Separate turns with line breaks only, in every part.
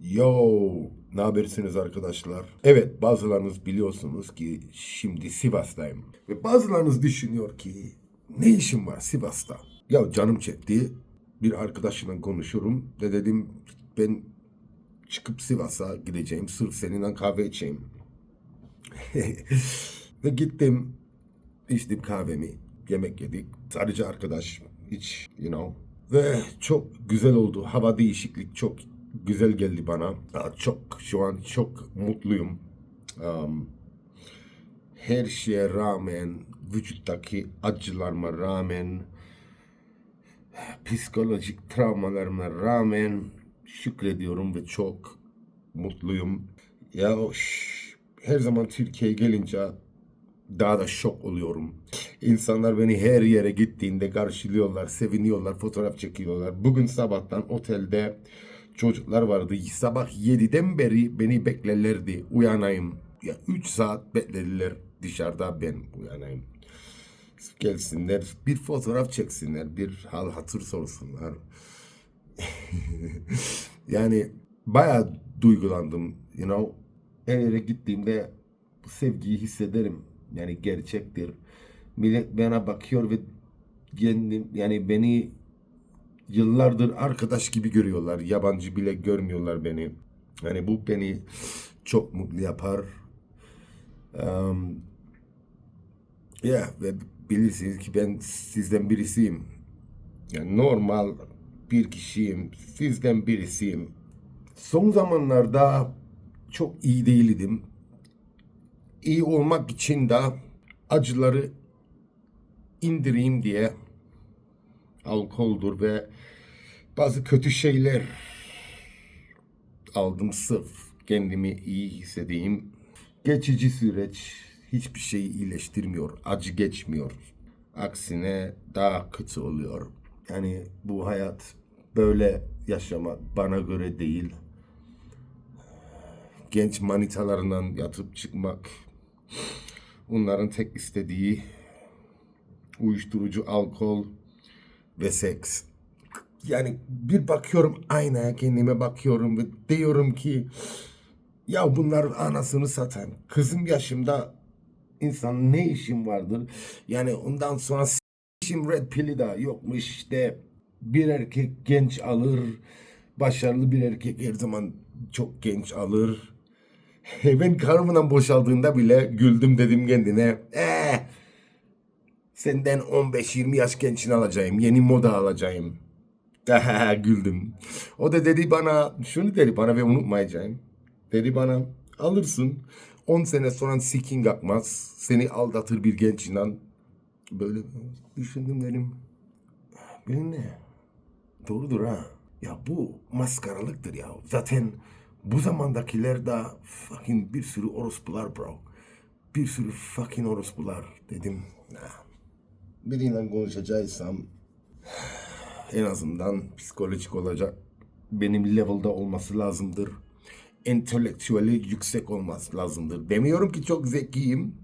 Yo, ne habersiniz arkadaşlar? Evet, bazılarınız biliyorsunuz ki şimdi Sivas'tayım. Ve bazılarınız düşünüyor ki ne işim var Sivas'ta? Ya canım çekti. Bir arkadaşımla konuşurum ve dedim ben çıkıp Sivas'a gideceğim. Sırf seninle kahve içeyim. ve gittim, içtim kahvemi, yemek yedik. Sadece arkadaş, hiç, you know. Ve çok güzel oldu. Hava değişiklik çok güzel geldi bana. Çok, şu an çok mutluyum. Um, her şeye rağmen, vücuttaki acılarıma rağmen, psikolojik travmalarıma rağmen şükrediyorum ve çok mutluyum. Ya her zaman Türkiye'ye gelince daha da şok oluyorum. İnsanlar beni her yere gittiğinde karşılıyorlar, seviniyorlar, fotoğraf çekiyorlar. Bugün sabahtan otelde çocuklar vardı. Sabah 7'den beri beni beklerlerdi. Uyanayım. Ya 3 saat beklediler dışarıda ben uyanayım. Gelsinler, bir fotoğraf çeksinler, bir hal hatır sorsunlar. yani bayağı duygulandım, you know. Her yere gittiğimde bu sevgiyi hissederim. Yani gerçektir. Millet bana bakıyor ve kendim yani beni yıllardır arkadaş gibi görüyorlar. Yabancı bile görmüyorlar beni. Yani bu beni çok mutlu yapar. Um, ya ve bilirsiniz ki ben sizden birisiyim. Yani normal bir kişiyim. Sizden birisiyim. Son zamanlarda çok iyi değildim. İyi olmak için de acıları indireyim diye alkoldur ve bazı kötü şeyler aldım sırf kendimi iyi hissedeyim. Geçici süreç hiçbir şeyi iyileştirmiyor. Acı geçmiyor. Aksine daha kötü oluyor. Yani bu hayat böyle yaşamak bana göre değil. Genç manitalarından yatıp çıkmak. Onların tek istediği uyuşturucu, alkol ve seks. Yani bir bakıyorum aynaya kendime bakıyorum ve diyorum ki ya bunlar anasını satan. Kızım yaşımda insan ne işim vardır? Yani ondan sonra işim red pill'i de yokmuş işte bir erkek genç alır. Başarılı bir erkek her zaman çok genç alır. Ben karımla boşaldığında bile güldüm dedim kendine. Eh, Senden 15-20 yaş gençini alacağım. Yeni moda alacağım. Güldüm. O da dedi bana, şunu dedi bana ve unutmayacağım. Dedi bana, alırsın. 10 sene sonra sikin akmaz. Seni aldatır bir genç inan. Böyle düşündüm dedim. Benim ne? Doğrudur ha. Ya bu maskaralıktır ya. Zaten bu zamandakiler de fucking bir sürü orospular bro. Bir sürü fucking orospular dedim. Nah biriyle konuşacaksam en azından psikolojik olacak. Benim level'da olması lazımdır. Entelektüeli yüksek olması lazımdır. Demiyorum ki çok zekiyim.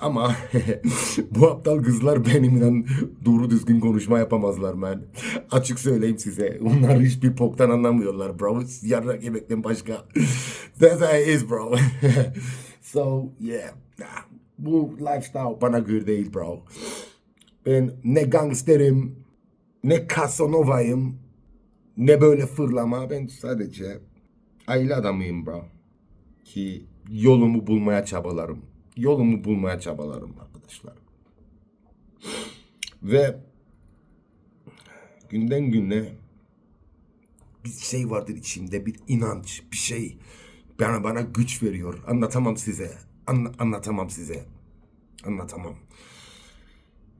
Ama bu aptal kızlar benimle doğru düzgün konuşma yapamazlar ben. Açık söyleyeyim size. Onlar hiçbir poktan anlamıyorlar bro. Yarrak yemekten başka. That's how it is bro. so yeah. Bu lifestyle bana göre değil bro. Ben ne gangsterim, ne Casanova'yım, ne böyle fırlama. Ben sadece aile adamıyım bro. Ki yolumu bulmaya çabalarım. Yolumu bulmaya çabalarım arkadaşlar. Ve günden güne bir şey vardır içimde bir inanç, bir şey bana bana güç veriyor. Anlatamam size. Anla- anlatamam size. Anlatamam.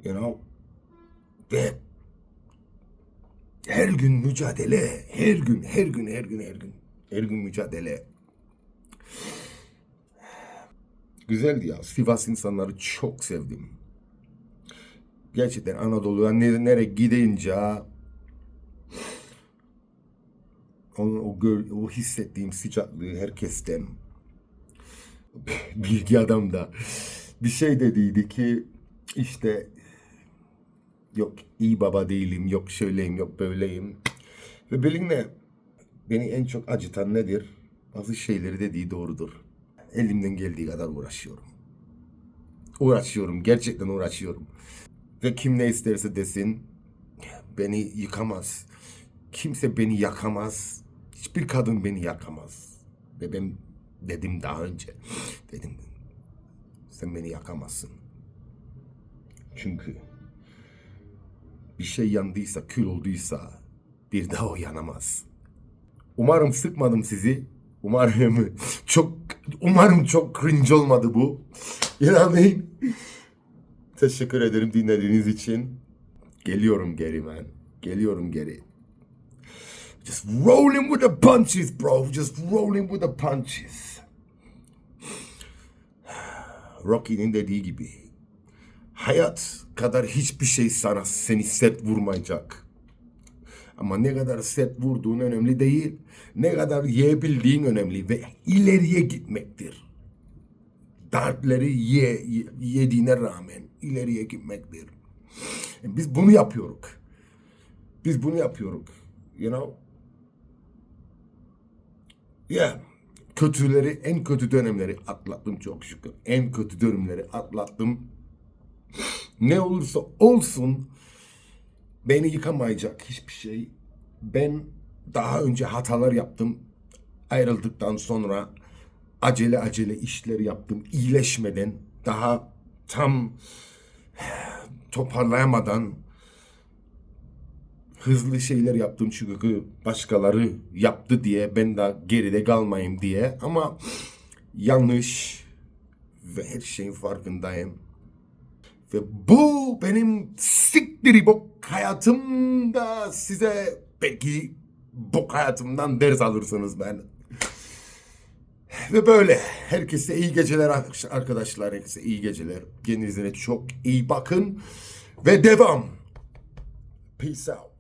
You know? Ve her gün mücadele, her gün, her gün, her gün, her gün, her gün mücadele. Güzeldi ya. Sivas insanları çok sevdim. Gerçekten Anadolu'ya nere, nereye gidince o, o, gör, o hissettiğim sıcaklığı herkesten bilgi adam da bir şey dediydi ki işte yok iyi baba değilim, yok şöyleyim, yok böyleyim. Ve benimle beni en çok acıtan nedir? Bazı şeyleri dediği doğrudur. Elimden geldiği kadar uğraşıyorum. Uğraşıyorum. Gerçekten uğraşıyorum. Ve kim ne isterse desin beni yıkamaz. Kimse beni yakamaz. Hiçbir kadın beni yakamaz. Ve ben dedim daha önce. Dedim sen beni yakamazsın. Çünkü bir şey yandıysa, kül olduysa bir daha o yanamaz. Umarım sıkmadım sizi. Umarım çok umarım çok cringe olmadı bu. You know what I mean? Teşekkür ederim dinlediğiniz için. Geliyorum geri man. Geliyorum geri. Just rolling with the punches bro. Just rolling with the punches. Rocky'nin dediği gibi. Hayat kadar hiçbir şey sana seni sert vurmayacak. Ama ne kadar sert vurduğun önemli değil. Ne kadar yiyebildiğin önemli ve ileriye gitmektir. Dartları ye, ye- yediğine rağmen ileriye gitmektir. E Biz bunu yapıyoruz. Biz bunu yapıyoruz. You know? Yeah. Kötüleri, en kötü dönemleri atlattım çok şükür. En kötü dönemleri atlattım. Ne olursa olsun beni yıkamayacak hiçbir şey. Ben daha önce hatalar yaptım. Ayrıldıktan sonra acele acele işler yaptım. iyileşmeden daha tam toparlayamadan hızlı şeyler yaptım çünkü başkaları yaptı diye ben de geride kalmayayım diye ama yanlış ve her şeyin farkındayım. Ve bu benim siktiri bok hayatımda size belki bok hayatımdan ders alırsınız ben. Ve böyle. Herkese iyi geceler arkadaşlar. Herkese iyi geceler. Kendinize çok iyi bakın. Ve devam. Peace out.